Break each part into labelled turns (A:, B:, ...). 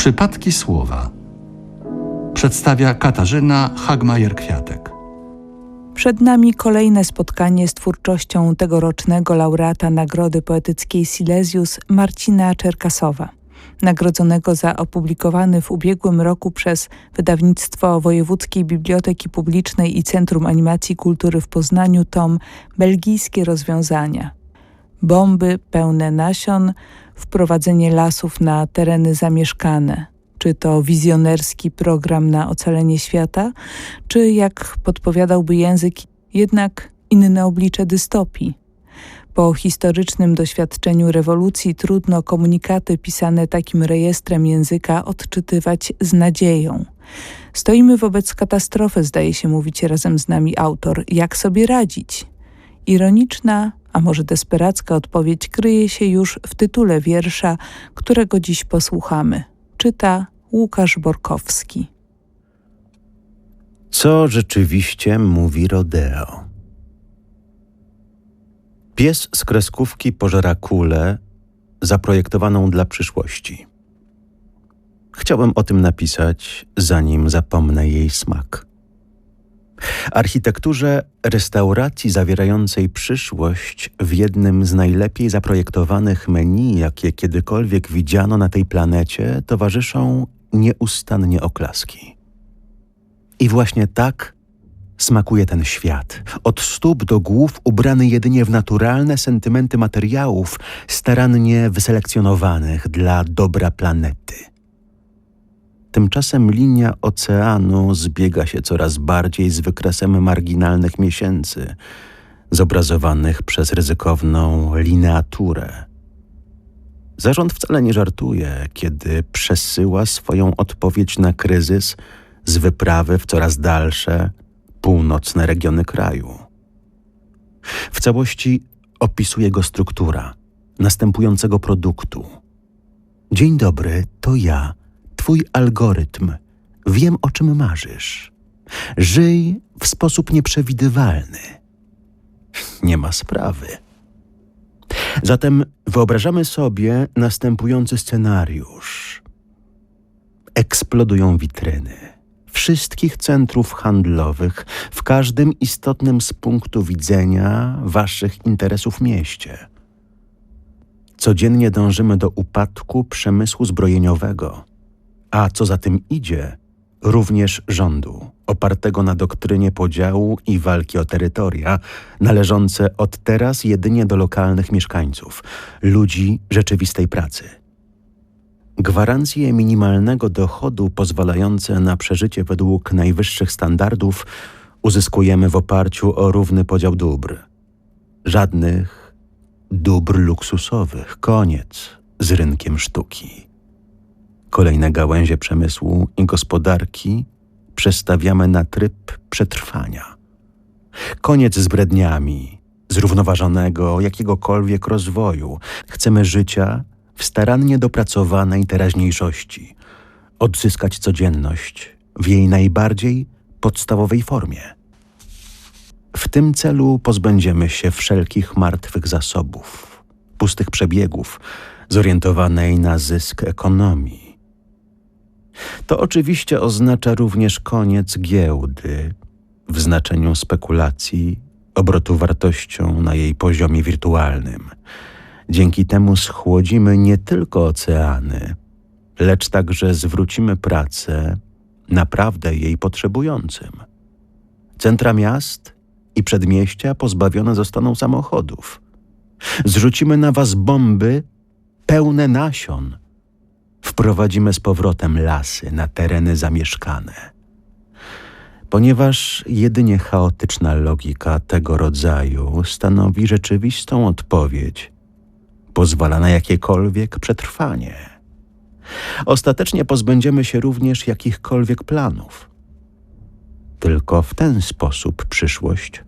A: Przypadki słowa przedstawia Katarzyna Hagmajer-Kwiatek.
B: Przed nami kolejne spotkanie z twórczością tegorocznego laureata Nagrody Poetyckiej Silesius Marcina Czerkasowa, nagrodzonego za opublikowany w ubiegłym roku przez wydawnictwo Wojewódzkiej Biblioteki Publicznej i Centrum Animacji Kultury w Poznaniu tom Belgijskie rozwiązania. Bomby pełne nasion, wprowadzenie lasów na tereny zamieszkane. Czy to wizjonerski program na ocalenie świata, czy jak podpowiadałby język, jednak inne oblicze dystopii. Po historycznym doświadczeniu rewolucji trudno komunikaty pisane takim rejestrem języka odczytywać z nadzieją. Stoimy wobec katastrofy, zdaje się mówić razem z nami autor. Jak sobie radzić? Ironiczna, a może desperacka odpowiedź kryje się już w tytule wiersza, którego dziś posłuchamy. Czyta Łukasz Borkowski.
C: Co rzeczywiście mówi Rodeo? Pies z kreskówki pożera kulę zaprojektowaną dla przyszłości. Chciałem o tym napisać, zanim zapomnę jej smak. Architekturze restauracji zawierającej przyszłość w jednym z najlepiej zaprojektowanych menu, jakie kiedykolwiek widziano na tej planecie, towarzyszą nieustannie oklaski. I właśnie tak smakuje ten świat. Od stóp do głów ubrany jedynie w naturalne sentymenty materiałów, starannie wyselekcjonowanych dla dobra planety. Tymczasem linia oceanu zbiega się coraz bardziej z wykresem marginalnych miesięcy, zobrazowanych przez ryzykowną lineaturę. Zarząd wcale nie żartuje, kiedy przesyła swoją odpowiedź na kryzys z wyprawy w coraz dalsze, północne regiony kraju. W całości opisuje go struktura następującego produktu. Dzień dobry, to ja, twój algorytm. Wiem, o czym marzysz. Żyj w sposób nieprzewidywalny. Nie ma sprawy. Zatem wyobrażamy sobie następujący scenariusz. Eksplodują witryny wszystkich centrów handlowych w każdym istotnym z punktu widzenia waszych interesów mieście. Codziennie dążymy do upadku przemysłu zbrojeniowego, a co za tym idzie, również rządu, opartego na doktrynie podziału i walki o terytoria, należące od teraz jedynie do lokalnych mieszkańców, ludzi rzeczywistej pracy. Gwarancje minimalnego dochodu pozwalające na przeżycie według najwyższych standardów uzyskujemy w oparciu o równy podział dóbr. Żadnych dóbr luksusowych, koniec z rynkiem sztuki. Kolejne gałęzie przemysłu i gospodarki przestawiamy na tryb przetrwania. Koniec z bredniami, zrównoważonego jakiegokolwiek rozwoju. Chcemy życia w starannie dopracowanej teraźniejszości, odzyskać codzienność w jej najbardziej podstawowej formie. W tym celu pozbędziemy się wszelkich martwych zasobów, pustych przebiegów, zorientowanej na zysk ekonomii. To oczywiście oznacza również koniec giełdy w znaczeniu spekulacji, obrotu wartością na jej poziomie wirtualnym. Dzięki temu schłodzimy nie tylko oceany, lecz także zwrócimy pracę naprawdę jej potrzebującym. Centra miast i przedmieścia pozbawione zostaną samochodów. Zrzucimy na was bomby pełne nasion. Wprowadzimy z powrotem lasy na tereny zamieszkane. Ponieważ jedynie chaotyczna logika tego rodzaju stanowi rzeczywistą odpowiedź, pozwala na jakiekolwiek przetrwanie. Ostatecznie pozbędziemy się również jakichkolwiek planów. Tylko w ten sposób przyszłość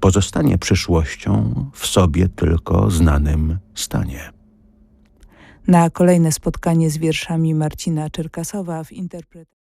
C: pozostanie przyszłością w sobie tylko znanym stanie.
B: Na kolejne spotkanie z wierszami Marcina Czerkasowa w interpretacji